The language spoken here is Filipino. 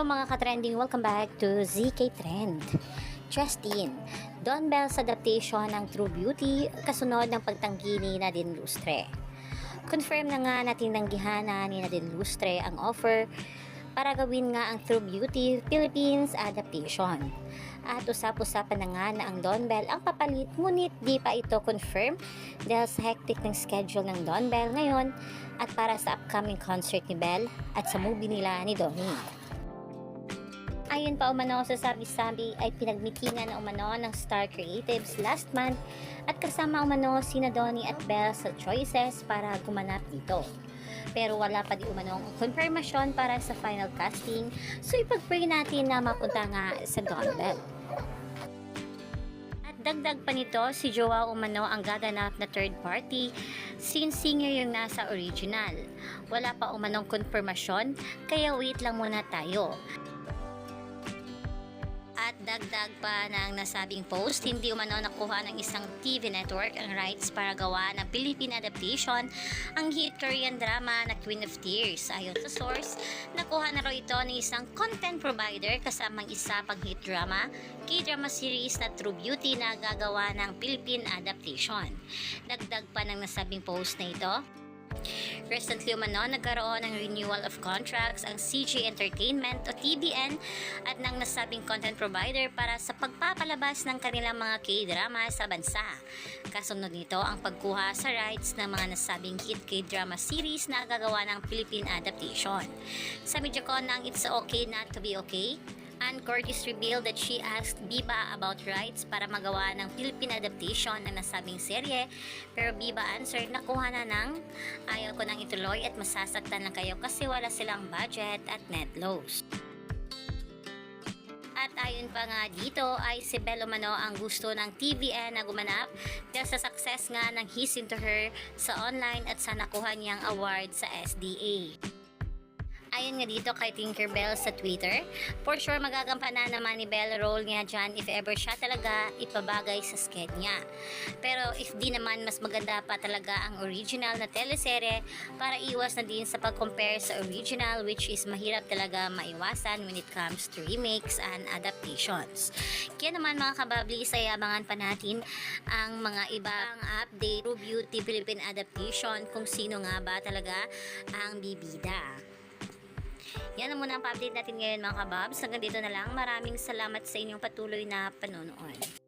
mga ka-trending, welcome back to ZK Trend. Justin, Don Bell's adaptation ng True Beauty kasunod ng pagtanggi ni Nadine Lustre. Confirm na nga na tinanggihan na ni Nadine Lustre ang offer para gawin nga ang True Beauty Philippines adaptation. At usap-usapan na nga na ang Don Bell ang papalit ngunit di pa ito confirm dahil sa hectic ng schedule ng Don Bell ngayon at para sa upcoming concert ni Bell at sa movie nila ni Donnie. Ayon pa umano sa sabi-sabi ay pinagmitingan na umano ng Star Creatives last month at kasama umano sina Donnie at Belle sa choices para gumanap dito. Pero wala pa di umanong confirmation para sa final casting so ipag-pray natin na mapunta nga sa Don Bell. At dagdag pa nito, si Joao Umano ang gaganap na third party since singer yung nasa original. Wala pa umanong konfirmasyon, kaya wait lang muna tayo. Dagdag pa ng nasabing post, hindi umano nakuha ng isang TV network ang rights para gawa ng Philippine adaptation ang hit Korean drama na Queen of Tears. Ayon sa source, nakuha na raw ito ng isang content provider kasamang isa pang hit drama, K-drama series na True Beauty na gagawa ng Philippine adaptation. Dagdag pa ng nasabing post na ito, Recently umano, nagkaroon ng renewal of contracts ang CG Entertainment o TBN at ng nasabing content provider para sa pagpapalabas ng kanilang mga K-drama sa bansa. Kasunod nito ang pagkuha sa rights ng mga nasabing hit K-drama series na gagawa ng Philippine adaptation. Sa MediaCon ng It's Okay Not To Be Okay, Ann Curtis revealed that she asked Biba about rights para magawa ng Philippine adaptation ng nasabing serye pero Biba answered na kuha na ng ayaw ko nang ituloy at masasaktan lang kayo kasi wala silang budget at net loss. At ayon pa nga dito ay si Bel Umano ang gusto ng TVN na gumanap dahil sa success nga ng He's Into Her sa online at sa nakuha niyang award sa SDA. Ayon nga dito kay Tinkerbell sa Twitter, for sure magagampanan naman ni Belle role niya dyan if ever siya talaga ipabagay sa sked niya. Pero if di naman mas maganda pa talaga ang original na teleserye para iwas na din sa pag-compare sa original which is mahirap talaga maiwasan when it comes to remakes and adaptations. Kaya naman mga kababli, sayabangan pa natin ang mga ibang update True Beauty Philippine adaptation kung sino nga ba talaga ang bibida. Yan muna ang update natin ngayon mga kababs. Hanggang dito na lang. Maraming salamat sa inyong patuloy na panonood.